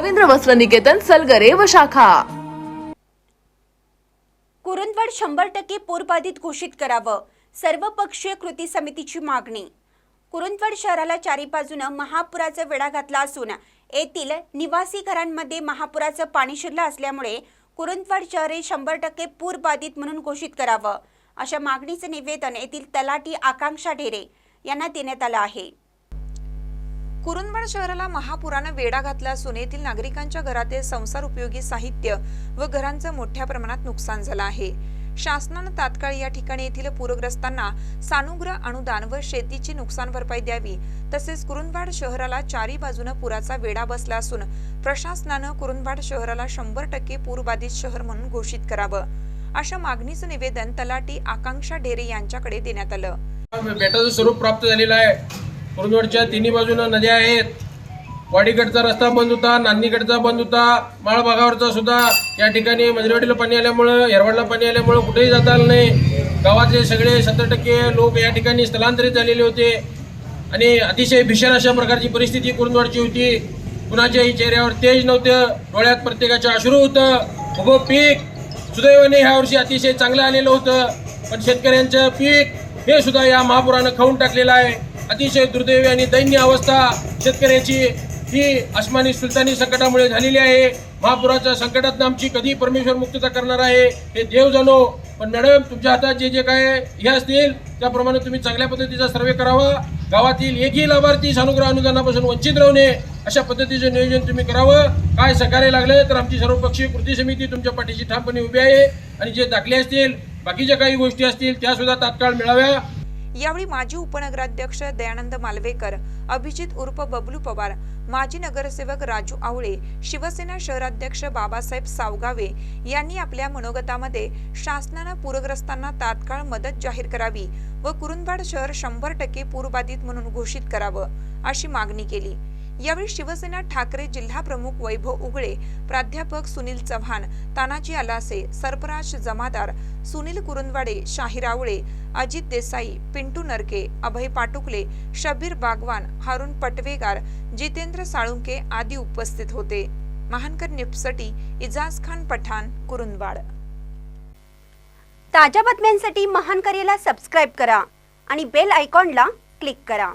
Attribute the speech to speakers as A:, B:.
A: रवींद्र वस्त्र निकेतन सलगरे व शाखा.
B: कुरुंदवाड शंभर टक्के पूरबाधित घोषित करावं सर्वपक्षीय कृती समितीची मागणी. कुरुंदवाड शहराला चारी बाजूनं महापुराचा वेढा घातला असून येथील निवासी घरांमध्ये महापुराचं पाणी शिरलं असल्यामुळे कुरुंदवाड शहर हे शंभर टक्के पूरबाधित म्हणून घोषित करावं अशा मागणीचं निवेदन येथील तलाठी आकांक्षा ढेरे यांना देण्यात आलं आहे.
C: कुरुंदवाड शहराला महापुरानं वेढा घातला असून येथील नागरिकांच्या घरातील संसार उपयोगी साहित्य व घरांचं मोठ्या प्रमाणात नुकसान झालं आहे. शासनानं तात्काळ या ठिकाणी येथील पूरग्रस्तांना सानुग्रह अनुदान व शेतीची नुकसान भरपाई द्यावी. तसेच कुरुंदवाड शहराला चारी बाजूनं पुराचा वेढा बसला असून प्रशासनानं कुरुंदवाड शहराला शंभर टक्के पूरबाधित शहर म्हणून घोषित करावं. अशा मागणीचं निवेदन तलाटी आकांक्षा ढेरे यांच्याकडे देण्यात आलं.
D: बेटाचं स्वरूप प्राप्त झालेलं आहे. कुरंदवडच्या तिन्ही बाजूनं नद्या आहेत. वाडीकडचा रस्ता बंद होता नांदीकडचा बंद होता माळभागावरचा सुद्धा. या ठिकाणी मंजरवाडीला पाणी आल्यामुळं येरवाडला पाणी आल्यामुळं कुठेही जाता आलं नाही. गावातले सगळे सत्तर टक्के लोक या ठिकाणी स्थलांतरित झालेले होते. आणि अतिशय भीषण अशा प्रकारची परिस्थिती कुरुंदवाडची होती. कुणाच्याही चेहऱ्यावर तेज नव्हतं. डोळ्यात प्रत्येकाच्या अश्रू होतं. उभं पीक. सुदैवाने ह्या वर्षी अतिशय चांगलं आलेलं होतं. पण शेतकऱ्यांचं पीक हे सुद्धा या महापुरानं खाऊन टाकलेलं आहे. अतिशय दुर्दैवी आणि दैन्य अवस्था शेतकऱ्याची ही अस्मानी सुलतानी संकटामुळे झालेली आहे. महापुराच्या संकटात आमची कधी परमेश्वर मुक्तता करणार आहे हे देव जाणो पण मॅडम तुमच्या हातात जे जे काय हे असतील त्याप्रमाणे तुम्ही चांगल्या पद्धतीचा सर्वे करावा. गावातील एकही लाभार्थी सानुग्रह अनुदानापासून वंचित राहू नये अशा पद्धतीचं नियोजन तुम्ही करावं. काय सहकार्य लागलं तर आमची सर्वपक्षीय कृती समिती तुमच्या पाठीशी ठामपणे उभी आहे. आणि जे दाखले असतील बाकीच्या काही गोष्टी असतील त्यासुद्धा तात्काळ मिळाव्या.
C: यावेळी माजी उपनगराध्यक्ष दयानंद मालवेकर अभिजित उर्फ बबलू पवार माजी नगरसेवक राजू आवळे शिवसेना शहराध्यक्ष बाबासाहेब सावगावे यांनी आपल्या मनोगतामध्ये शासनानं पूरग्रस्तांना तात्काळ मदत जाहीर करावी व कुरुंदवाड शहर शंभर टक्के पूरबाधित म्हणून घोषित करावं अशी मागणी केली. यावेळी शिवसेना ठाकरे जिल्हा प्रमुख वैभव उगळे प्राध्यापक सुनील चव्हाण तानाजी अलासे सरपराज जमादार सुनील कुरुंदवाडे शाहीर आवळे अजित देसाई पिंटू नरके अभय पाटुकले शबीर बागवान हारून पटवेगार जितेंद्र साळुंके आदी उपस्थित होते. महानकर निप्सटी इजाज खान पठाण कुरुंदवाड.
B: ताज्या बातम्यांसाठी महानकरेला सबस्क्राईब करा आणि बेल आयकॉनला क्लिक करा.